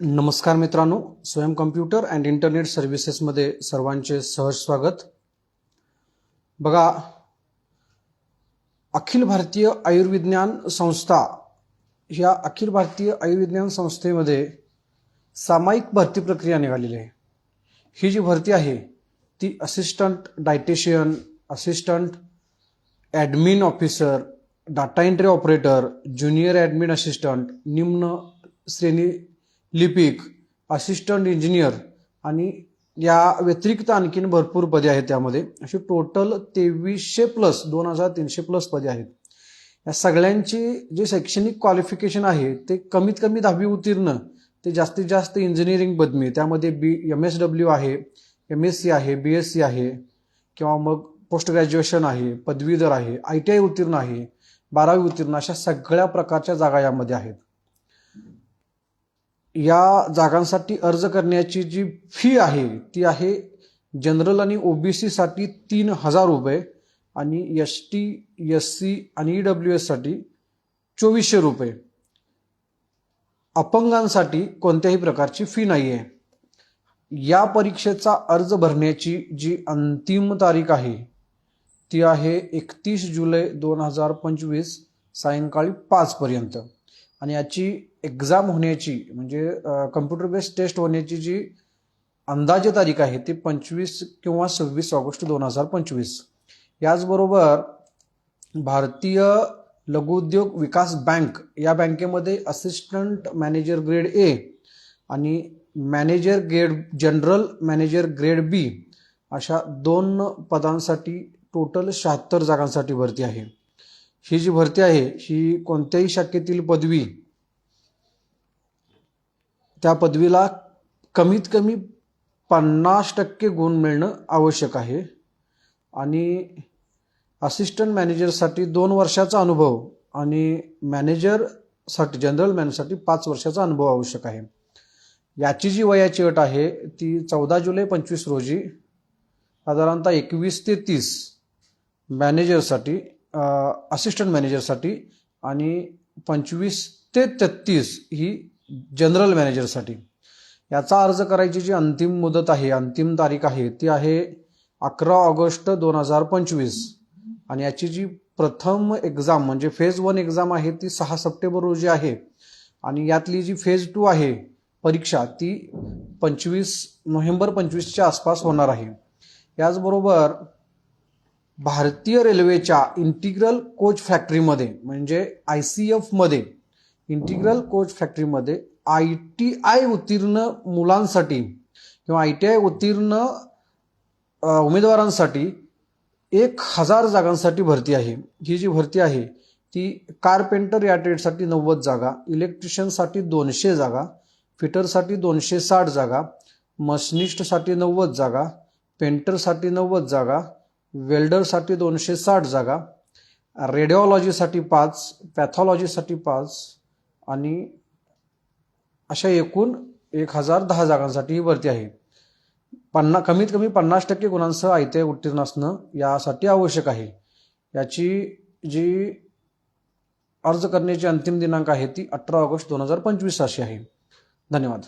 नमस्कार मित्रांनो स्वयं कम्प्युटर अँड इंटरनेट सर्व्हिसेसमध्ये सर्वांचे सहज स्वागत. बघा अखिल भारतीय आयुर्विज्ञान संस्था ह्या अखिल भारतीय आयुर्विज्ञान संस्थेमध्ये सामायिक भरती प्रक्रिया निघालेली आहे. ही जी भरती आहे ती assistant dietician assistant admin officer data entry operator junior admin assistant निम्न श्रेणी लिपिक असिस्टंट इंजिनियर आणि या व्यतिरिक्त आणखीन भरपूर पदे आहेत त्यामध्ये. अशी टोटल तेवीसशे प्लस दोन हजार तीनशे प्लस पदे आहेत. या सगळ्यांची जे शैक्षणिक क्वालिफिकेशन आहे ते कमीत कमी दहावी उत्तीर्ण ते जास्तीत जास्त इंजिनिअरिंग पदवी त्यामध्ये बी एम एस डब्ल्यू आहे एम एस सी आहे बी एस सी आहे किंवा मग पोस्ट ग्रॅज्युएशन आहे पदवीधर आहे आय टी आय उत्तीर्ण आहे बारावी उत्तीर्ण अशा सगळ्या प्रकारच्या जागा यामध्ये आहेत. या जागांसाठी अर्ज करण्याची जी फी आहे ती आहे जनरल आणि ओबीसीसाठी तीन हजार रुपये आणि एस टी एस सी आणि ई डब्ल्यू एससाठी चोवीसशे रुपये. अपंगांसाठी कोणत्याही प्रकारची फी नाही आहे या परीक्षेचा अर्ज भरण्याची जी अंतिम तारीख आहे ती आहे एकतीस जुलै दोन हजार पंचवीस सायंकाळी पाचपर्यंत आणि याची एक्झाम होण्याची म्हणजे कम्प्युटर बेस्ड टेस्ट होण्याची जी अंदाजे तारीख आहे ती पंचवीस किंवा सव्वीस ऑगस्ट दोन हजार पंचवीस. याचबरोबर भारतीय लघुउद्योग विकास बँक या बँकेमध्ये असिस्टंट मॅनेजर ग्रेड ए आणि manager grade general manager grade B अशा दोन पदांसाठी टोटल शहात्तर जागांसाठी भरती आहे. ही जी भरती आहे ही कोणत्याही शाखेतील पदवी त्या पदवीला कमीत कमी पन्नास टक्के गुण मिळणं आवश्यक आहे. आणि असिस्टंट मॅनेजरसाठी दोन वर्षाचा अनुभव आणि मॅनेजरसाठी जनरल मॅनेजरसाठी पाच वर्षाचा अनुभव आवश्यक आहे. याची जी वयाची अट आहे ती चौदा जुलै पंचवीस रोजी साधारणतः एकवीस ते तीस मॅनेजरसाठी असिस्टंट मॅनेजरसाठी आणि पंचवीस ते तेहतीस ही जनरल मॅनेजरसाठी याचा अर्ज करायची जी अंतिम मुदत आहे अंतिम तारीख आहे ती आहे अकरा ऑगस्ट दोन हजार पंचवीस. आणि याची जी प्रथम एक्झाम म्हणजे फेज वन एक्झाम आहे ती सहा सप्टेंबर रोजी आहे. आणि यातली जी फेज टू आहे परीक्षा ती पंचवीस नोव्हेंबर पंचवीसच्या आसपास होणार आहे. याचबरोबर भारतीय रेल्वेच्या इंटिग्रल कोच फॅक्टरीमध्ये म्हणजे आय सी एफमध्ये इंटिग्रल कोच फॅक्टरीमध्ये आय टी आय उत्तीर्ण मुलांसाठी किंवा आय टी आय उत्तीर्ण उमेदवारांसाठी एक हजार जागांसाठी भरती आहे. ही जी भरती आहे ती कारपेंटर या ट्रेडसाठी नव्वद जागा इलेक्ट्रिशियनसाठी दोनशे जागा फिटरसाठी दोनशे साठ जागा मशनिस्टसाठी नव्वद जागा पेंटरसाठी नव्वद जागा वेल्डरसाठी दोनशे साठ जागा रेडिओलॉजीसाठी पाच पॅथॉलॉजीसाठी पाच आणि अशा एकूण एक हजार दहा जागांसाठी ही भरती आहे. पन्ना कमीत कमी पन्नास टक्के गुणांसह आयते उत्तीर्ण असणं यासाठी आवश्यक आहे. याची जी अर्ज करण्याची अंतिम दिनांक आहे ती अठरा ऑगस्ट दोन हजार पंचवीस अशी आहे. धन्यवाद.